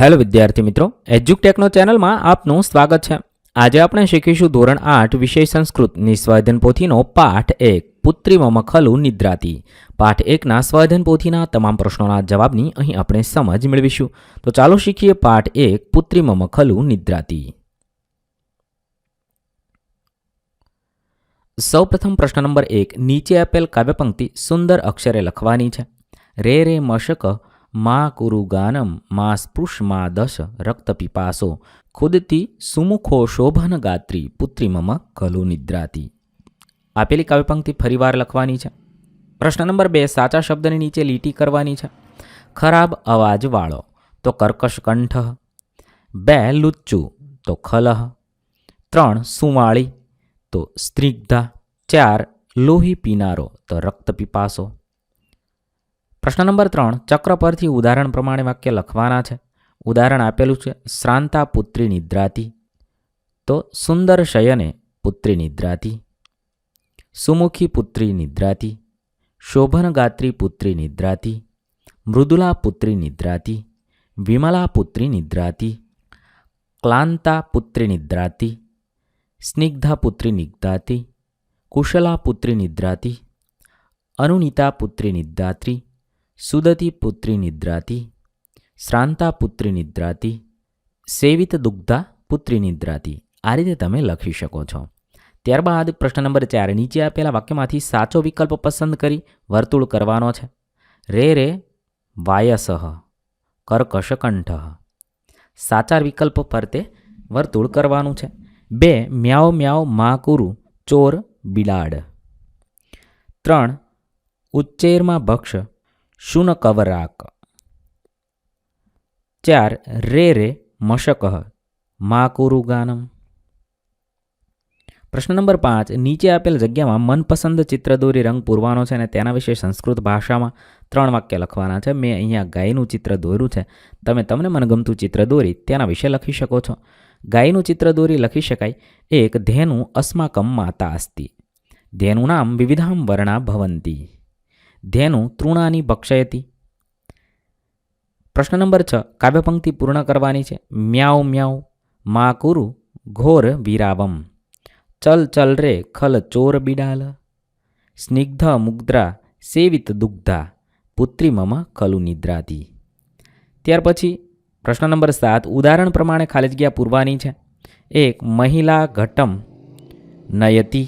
Hello વિદ્યાર્થી મિત્રો, એજ્યુકટેકનો ચેનલમાં આપનું સ્વાગત છે. આજે આપણે શીખીશું ધોરણ આઠ વિષય સંસ્કૃતની નિસ્વાધન પોથીનો પાઠ એક પુત્રી મમ ખલુ નિદ્રાતી. પાઠ એકના સ્વાધન પોથીના તમામ પ્રશ્નોના જવાબની અહીં આપણે સમજ મેળવીશું. તો ચાલો શીખીએ પાઠ એક પુત્રી મમ ખલુ નિદ્રાતી. સૌપ્રથમ પ્રશ્ન નંબર એક, નીચે આપેલ કાવ્યપંક્તિ સુંદર અક્ષરે લખવાની છે. રે રે મશક મા કુરુગાનમ મા સ્પૃશ મા દશ રક્તપિપાસો ખુદતી સુમુખો શોભન ગાત્રી પુત્રી મમ કલુ નિદ્રાતી આપેલી કાવ્યપંક્તિ ફરીવાર લખવાની છે પ્રશ્ન નંબર બે સાચા શબ્દની નીચે લીટી કરવાની છે ખરાબ અવાજવાળો તો કર્કશ કંઠ બે લુચ્ચું તો ખલહ ત્રણ સુવાળી તો સ્ત્રીગ્ધા ચાર લોહી પીનારો તો રક્ત પીપાસો પ્રશ્ન નંબર ત્રણ, ચક્ર પરથી ઉદાહરણ પ્રમાણે વાક્ય લખવાના છે. ઉદાહરણ આપેલું છે, શ્રાંતા પુત્રી નિદ્રાતી. તો સુંદર શયને પુત્રી નિદ્રાતી. સુમુખી પુત્રી નિદ્રાતી. શોભનગાત્રી પુત્રી નિદ્રાતી. મૃદુલા પુત્રી નિદ્રાતી. વિમલા પુત્રી નિદ્રાતી. ક્લાંતા પુત્રી નિદ્રાતી. સ્નિગ્ધા પુત્રી નિદ્રાતી કુશલા પુત્રી નિદ્રાતી. અનુનિતા પુત્રી નિદ્રાત્રી સુદતી પુત્રી નિદ્રાતી, શ્રાંતા પુત્રી નિદ્રાતી, સેવિત દુગ્ધા પુત્રી નિદ્રાતી. આ રીતે તમે લખી શકો છો. ત્યારબાદ પ્રશ્ન નંબર ચાર, નીચે આપેલા વાક્યમાંથી સાચો વિકલ્પ પસંદ કરી વર્તુળ કરવાનો છે. રે રે વાયસહ કર્કશકંઠ. સાચા વિકલ્પ ફરતે વર્તુળ કરવાનું છે. બે મ્યાઓ મ્યાઓ મા કુરુ ચોર બિલાડ. ત્રણ, ઉચ્ચેરમાં ભક્ષ શુન કવરાક ચાર રે રે મશકહ મા કુરુ ગાનમ પ્રશ્ન નંબર પાંચ નીચે આપેલ જગ્યામાં મનપસંદ ચિત્ર દોરી રંગ પૂરવાનો છે અને તેના વિશે સંસ્કૃત ભાષામાં ત્રણ વાક્ય લખવાના છે મેં અહીંયા ગાયનું ચિત્ર દોર્યું છે તમે તમને મનગમતું ચિત્ર દોરી તેના વિશે લખી શકો છો ગાયનું ચિત્ર દોરી લખી શકાય એક ધેનુ અસ્માકમ માતા અસ્તિ ધેનું નામ વિવિધામ વર્ણા ભવંતી ધેનું તૃણાની ભક્ષયતી પ્રશ્ન નંબર છ કાવ્યપંક્તિ પૂર્ણ કરવાની છે મ્યાઉ મ્યાઉ મા કુરુ ઘોર વિરાવમ ચલ ચલ રે ખલ ચોર બિડાલ સ્નિગ્ધ મુગ્ધા સેવિત દુગ્ધા પુત્રી મમ ખલુ નિદ્રાતી ત્યાર પછી પ્રશ્ન નંબર સાત ઉદાહરણ પ્રમાણે ખાલી જગ્યા પૂરવાની છે એક મહિલા ઘટમ નયતી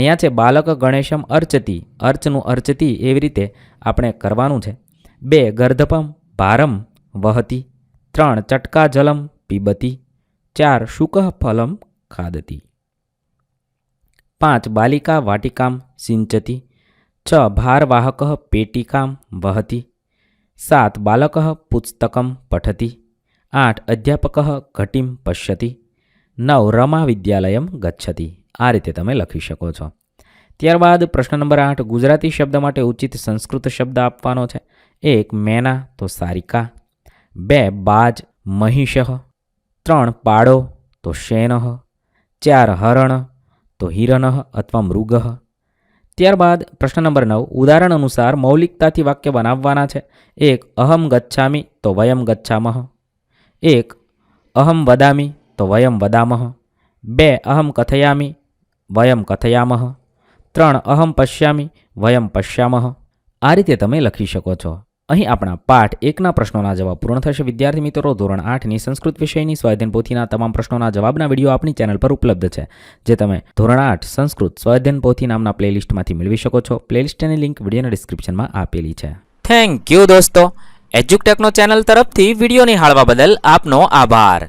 અહીંયા છે, બાલક ગણેશમ અર્ચતી. અર્ચનું અર્ચતી એવી રીતે આપણે કરવાનું છે. બે, ગર્ધપમ, ભારમ, વહતી. ત્રણ ચટકા જલમ પીબતી. ચાર શુકહ ફલમ ખાદતી. પાંચ, બાલિકા વાટિકામ, સિંચતી. છ, ભારવાહક, પેટિકામ, વહતી. સાત, બાલક પુસ્તકમ, પઠતી. આઠ, અધ્યાપક, ઘટીમ, પશ્યતી. નવ, રમા વિદ્યાલયમ ગચ્છતી. આ રીતે તમે લખી શકો છો. ત્યારબાદ પ્રશ્ન નંબર આઠ, ગુજરાતી શબ્દ માટે ઉચિત સંસ્કૃત શબ્દ આપવાનો છે. એક, મેના, તો સારિકા. બે, બાજ, મહિષ. ત્રણ, પાડો, તો શેનહ ચાર, હરણ, તો હિરણ અથવા મૃગ. ત્યારબાદ પ્રશ્ન નંબર નવ, ઉદાહરણ અનુસાર મૌલિકતાથી વાક્ય બનાવવાના છે. એક, અહમ ગચ્છામી, તો વયમ ગચ્છામહ એક, અહમ વદામી, તો વયમ વદામહ બે, અહમ કથયામી વયમ કથયામહ ત્રણ અહમ પશ્યામી, વયમ પશ્યામહ આ રીતે તમે લખી શકો છો. અહીં આપણા પાઠ એકના પ્રશ્નોના જવાબ પૂર્ણ થશે. વિદ્યાર્થી મિત્રો, ધોરણ આઠની સંસ્કૃત વિષયની સ્વાધ્યન પોથીના તમામ પ્રશ્નોના જવાબના વીડિયો આપણી ચેનલ પર ઉપલબ્ધ છે, જે તમે ધોરણ આઠ સંસ્કૃત સ્વાધ્યન પોથી નામના પ્લેલિસ્ટમાંથી મેળવી શકો છો. પ્લેલિસ્ટની લિંક વિડીયોના ડિસ્ક્રિપ્શનમાં આપેલી છે. થેન્ક યુ દોસ્તો. એજ્યુકટેકનો ચેનલ તરફથી વીડિયો નિહાળવા બદલ આપનો આભાર.